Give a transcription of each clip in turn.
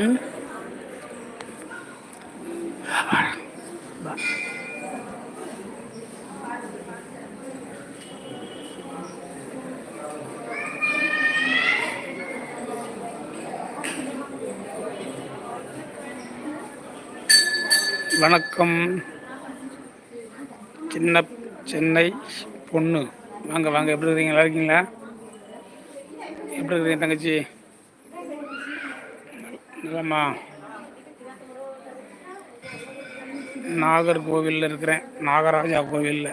ம் வணக்கம். சின்ன சென்னை பொண்ணு. வாங்க வாங்க. எப்படி இருக்கீங்க? நல்லா இருக்கீங்களா? எப்படி இருக்கீங்க தங்கச்சி? இல்லைம்மா நாகர்கோவிலில் இருக்கிறேன். நாகராஜா கோவிலில்.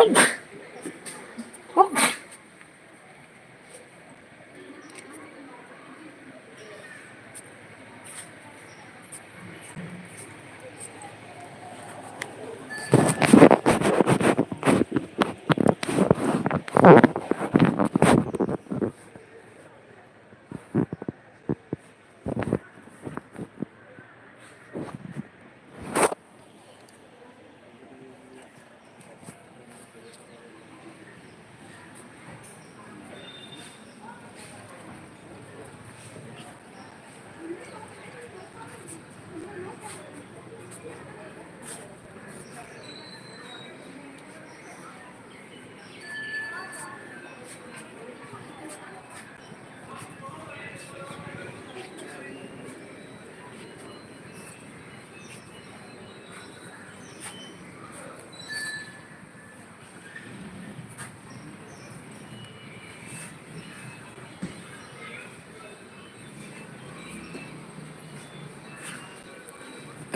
Oh!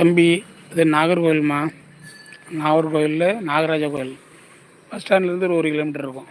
தம்பி இது நாகர்கோவில்மா நாகர்கோவிலில் நாகராஜா கோயில். பஸ் ஸ்டாண்ட்லேருந்து ஒரு ஒரு கிலோமீட்டர் இருக்கும்.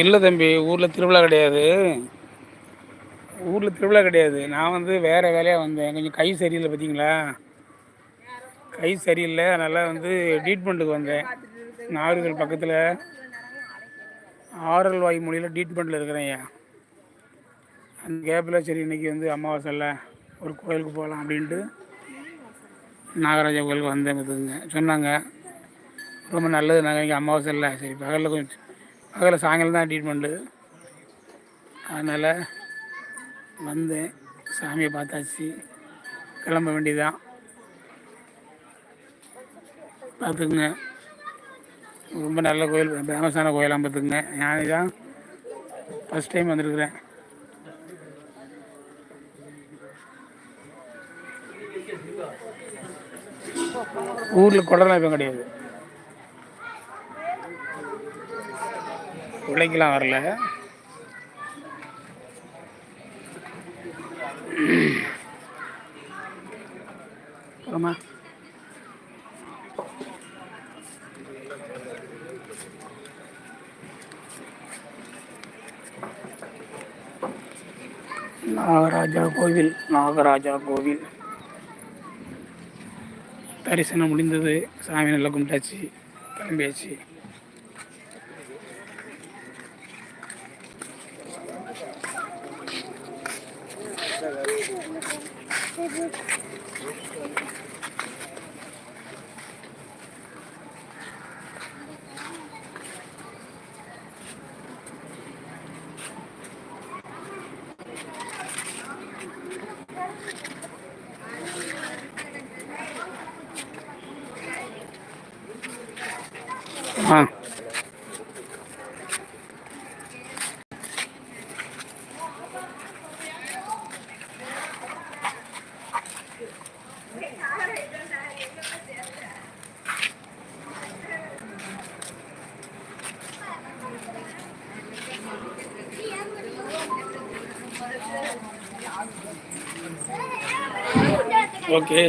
இல்லை தம்பி ஊரில் திருவிழா கிடையாது. ஊரில் திருவிழா கிடையாது. நான் வந்து வேறு வேலையாக வந்தேன். கொஞ்சம் கை சரியில்லை பார்த்தீங்களா கை சரியில்லை. அதனால் வந்து ட்ரீட்மெண்ட்டுக்கு வந்தேன். நாகர்கள் பக்கத்தில் ஆரல் வாய் மொழியில் ட்ரீட்மெண்ட்டில் இருக்கிறேன் ஐயா. அந்த கேப்பில் சரி இன்றைக்கி வந்து அமாவாசையில் ஒரு கோயிலுக்கு போகலாம் அப்படின்ட்டு நாகராஜா கோயிலுக்கு வந்தேன் பார்த்துக்குங்க சொன்னாங்க ரொம்ப நல்லது நாங்கள் இங்கே அமாவாசை இல்லை. சரி பகலில் கொஞ்சம் அதில் சாயங்காலம் தான் ட்ரீட்மெண்ட்டு அதனால் வந்தேன். சாமியை பார்த்தாச்சு. கிளம்ப வேண்டியதுதான். பார்த்துக்குங்க. ரொம்ப நல்ல கோயில் ஃபேமஸான கோயிலாக பார்த்துக்குங்க. ஞானி தான் ஃபஸ்ட் டைம் வந்திருக்கிறேன். ஊரில் குடலாம் இப்போ கிடையாது. உழைக்கலாம் வரல. அப்புறமா நாகராஜா கோவில் நாகராஜா கோவில். தரிசனம் முடிந்தது சாமி நல்லா கும்பிட்டாச்சு கிளம்பியாச்சு. Huh. ஓகே.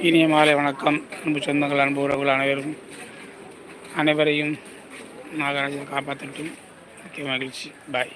இனிய மாலை வணக்கம். அன்பு சொந்தங்கள் அன்பு உறவுகள் அனைவரும் அனைவரையும் நாகராஜன் காப்பாற்றட்டும். முக்கிய மகிழ்ச்சி. பாய்